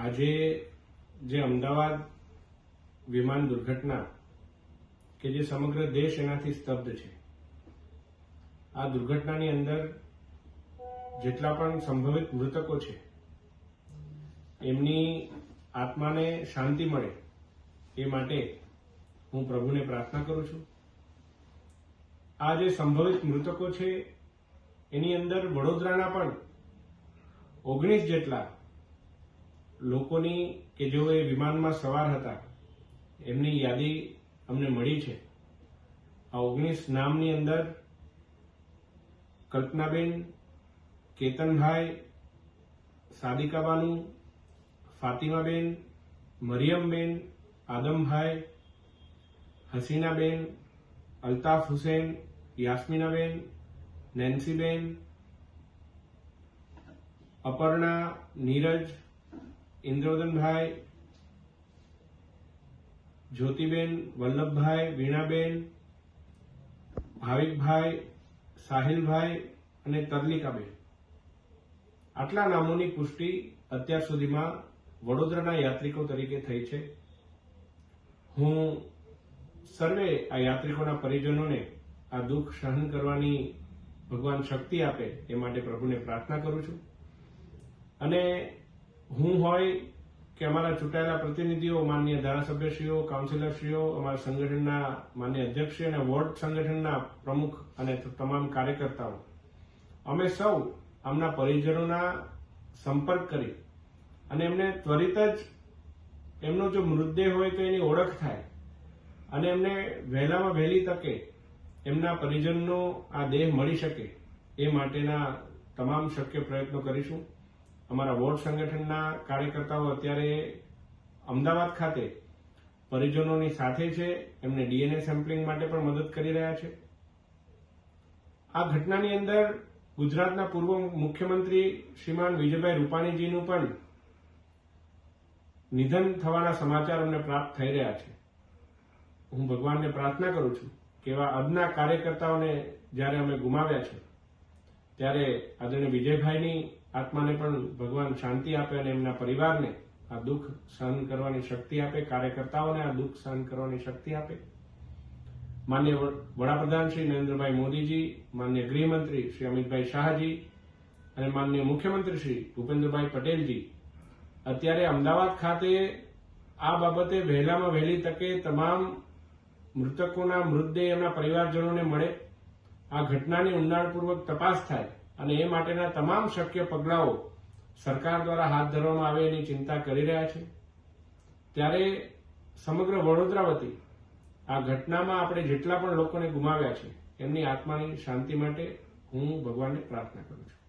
આજે જે અમદાવાદ વિમાન દુર્ઘટના કે જે સમગ્ર દેશ એનાથી સ્તબ્ધ છે, આ દુર્ઘટનાની અંદર જેટલા પણ સંભવિત મૃતકો છે, એમની આત્માને શાંતિ મળે એ માટે હું પ્રભુને પ્રાર્થના કરું છું. આ જે સંભવિત મૃતકો છે, એની અંદર વડોદરાના પણ ઓગણીસ જેટલા લોકોની કે જેઓ એ વિમાનમાં સવાર હતા, એમની યાદી અમને મળી છે. આ ઓગણીસ નામની અંદર કલ્પનાબેન, કેતનભાઈ, સાદિકાબાનુ, ફાતિમાબેન, મરિયમબેન, આદમભાઈ, હસીનાબેન, અલ્તાફ હુસેન, યાસ્મીનાબેન, નેન્સીબેન, અપર્ણા, નીરજ ઇન્દ્રોદનભાઈ જ્યોતિબેન, વલ્લભભાઈ, વીણાબેન, ભાવિકભાઈ, સાહિલભાઈ અને તરલિકાબેન. આટલા નામોની પુષ્ટિ અત્યાર સુધીમાં વડોદરાના યાત્રિકો તરીકે થઈ છે. હું સર્વે આ યાત્રિકોના પરિજનોને આ દુઃખ સહન કરવાની ભગવાન શક્તિ આપે એ માટે પ્રભુને પ્રાર્થના કરું છું. અને હું હોય કે અમારા ચૂંટાયેલા પ્રતિનિધિઓ માન્ય ધારાસભ્યશ્રીઓ, કાઉન્સિલરશ્રીઓ, અમારા સંગઠનના માન્ય અધ્યક્ષશ્રી અને વોર્ડ સંગઠનના પ્રમુખ અને તમામ કાર્યકર્તાઓ. અમે સૌ આમના પરિજનોના સંપર્ક કરી અને એમને ત્વરિત જ એમનો જો મૃતદેહ હોય તો એની ઓળખ થાય અને એમને વહેલામાં વહેલી તકે એમના પરિજનનો આ દેહ મળી શકે એ માટેના તમામ શક્ય પ્રયત્નો કરીશું. અમારા વોર્ડ સંગઠનના કાર્યકર્તાઓ અત્યારે અમદાવાદ ખાતે પરિજનોની સાથે છે. એમને ડીએનએ સેમ્પલિંગ માટે પણ મદદ કરી રહ્યા છે. આ ઘટનાની અંદર ગુજરાતના પૂર્વ મુખ્યમંત્રી શ્રીમાન વિજયભાઈ રૂપાણીજીનું પણ નિધન થવાના સમાચાર અમને પ્રાપ્ત થઈ રહ્યા છે. હું ભગવાનને પ્રાર્થના કરું છું કે એવા અદના કાર્યકર્તાઓને જ્યારે અમે ગુમાવ્યા છે, ત્યારે આદરણીય વિજયભાઈની આત્માને પણ ભગવાન શાંતિ આપે અને એમના પરિવારને આ દુઃખ સહન કરવાની શક્તિ આપે, કાર્યકર્તાઓને આ દુઃખ સહન કરવાની શક્તિ આપે. માન્ય વડાપ્રધાન શ્રી નરેન્દ્રભાઈ મોદીજી, માન્ય ગૃહમંત્રી શ્રી અમિતભાઈ શાહજી અને માન્ય મુખ્યમંત્રી શ્રી ભૂપેન્દ્રભાઈ પટેલજી, અત્યારે અમદાવાદ ખાતે આ બાબતે વહેલામાં વહેલી તકે તમામ મૃતકોના મૃતદેહ એમના પરિવારજનોને મળે. આ ઘટનાની ઊંડાણપૂર્વક તપાસ થાય. અને એ માટેના તમામ શક્ય પગલાઓ સરકાર દ્વારા હાથ ધરવામાં આવે એની ચિંતા કરી રહ્યા છે. ત્યારે સમગ્ર વડોદરા વતી આ ઘટનામાં આપણે જેટલા પણ લોકોને ગુમાવ્યા છે, એમની આત્માની શાંતિ માટે હું ભગવાનને પ્રાર્થના કરું છું.